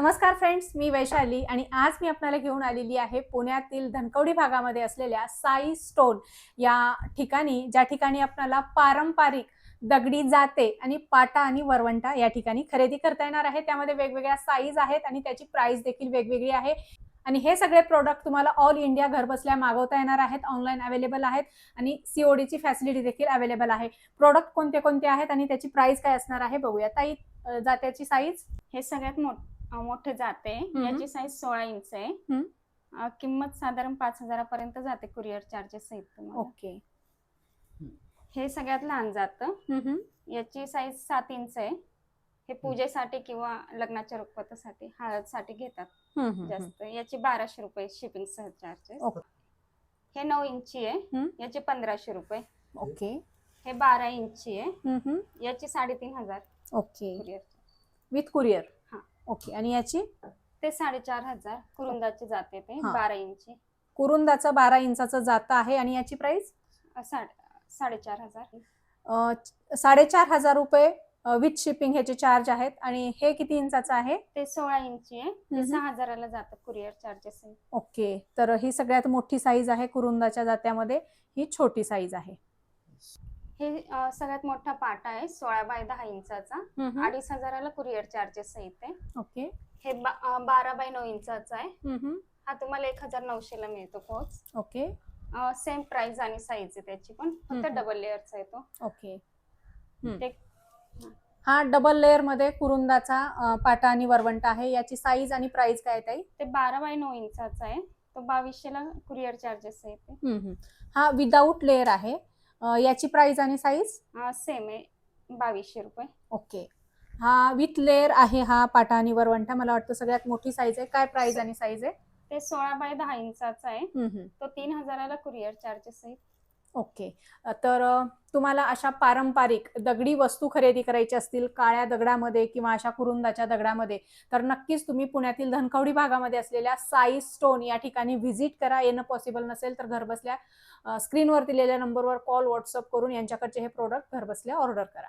नमस्कार फ्रेंड्स मी वैशाली आणि आज मी आपल्याला घेऊन आलेली आहे पुण्यातील धनकवडी भागामध्ये असलेल्या साई स्टोन या ठिकाणी ज्या ठिकाणी आपल्याला पारंपरिक दगडी जाते आणि पाटा आणि वरवंटा या ठिकाणी खरेदी करता येणार आहे. त्यामध्ये वेगवेगळ्या साईज आहेत आणि त्याची प्राइस देखील वेगवेगळी आहे. आणि हे सगळे प्रोडक्ट तुम्हाला ऑल इंडिया घरबसल्या मागवता येणार आहेत ऑनलाईन अवेलेबल आहेत आणि सीओडीची फॅसिलिटी देखील अवेलेबल आहे. प्रोडक्ट कोणते कोणते आहेत आणि त्याची प्राइस काय असणार आहे बघूया. ताई जात्याची साईज हे सगळ्यात मोठं मोठे जाते हम्म. याची साईज सोळा इंच आहे हम्म. अं, किंमत साधारण पाच हजारापर्यंत जाते कुरिअर चार्जेस सहित तुम्हाला. ओके हे सगळ्यात लहान जातं हम्म. याची साईज सात इंच आहे हे पूजेसाठी किंवा लग्नाच्या रुखवतासाठी हळदसाठी घेतात हम्म. जास्त याची बाराशे रुपये शिपिंग सह चार्जेस ओके. हे नऊ इंची आहे. याची पंधराशे रुपये ओके हे बारा इंची आहे हम्म. याची साडेतीन हजार ओके विथ कुरिअर. ओके आणि याची? ते साडेचार हजार कुरुंदाचे जाते ते हा. बारा इंची. कुरुंदाचं बारा इंचाचं जातं आहे आणि याची प्राइस अं, साडे साडेचार हजार. साडेचार हजार रुपये विथ शिपिंग ह्याचे चार्ज आहेत आणि हे किती इंचाचं आहे? ते सोळा इंची आहे. ते. सहा हजाराला जातं कुरिअर चार्जेस ओके तर ही सगळ्यात मोठी साईज आहे कुरुंदाच्या जात्यामध्ये ही छोटी साईज आहे. हे अं, सगळ्यात मोठा पाटा आहे सोळा बाय दहा इंचाचा. अडीच हजाराला कुरिअर चार्जेस येते ओके. हे बा- अं, बारा बाय नऊ इंचाचा आहे. हम्म. हा तुम्हाला एक हजार नऊशे ला मिळतो पोच. ओके. सेम प्राइस आणि साईज आहे त्याची पण. फक्त हम्म. डबल लेअरचा आहे तो. ओके. हम्म. हा डबल लेअरमध्ये कुरुंदाचा अं, पाटा आणि वरवंटा आहे. याची साईज आणि प्राइस काय आहे ताई? ते बारा बाय नऊ इंचाचा आहे. तो बावीसशे ला कुरिअर चार्जेस येते हम्म. हा विदाऊट लेअर आहे. याची प्राइस आणि साईज सेम आहे. बावीसशे रुपये. ओके हा विथ लेअर आहे हा पाटा आणि वरवंटा. मला वाटतं सगळ्यात मोठी साईज आहे. काय प्राइस आणि साईज आहे? ते सोळा बाय दहा इंचाचा आहे. तो तीन हजाराला कुरिअर चार्जेस आहे ओके. तर तुम्हाला अशा पारंपरिक दगडी वस्तू खरेदी करायची असतील काळ्या दगडामध्ये किंवा अशा कुरुंदाच्या दगडामध्ये तर नक्कीच तुम्ही पुण्यातील धनकवडी भागामध्ये असलेल्या साई स्टोन या ठिकाणी व्हिजिट करा. येणं पॉसिबल नसेल तर घरबसल्या स्क्रीनवर दिलेल्या नंबरवर कॉल व्हॉट्सअप करून यांच्याकडचे हे प्रोडक्ट घरबसल्या ऑर्डर करा.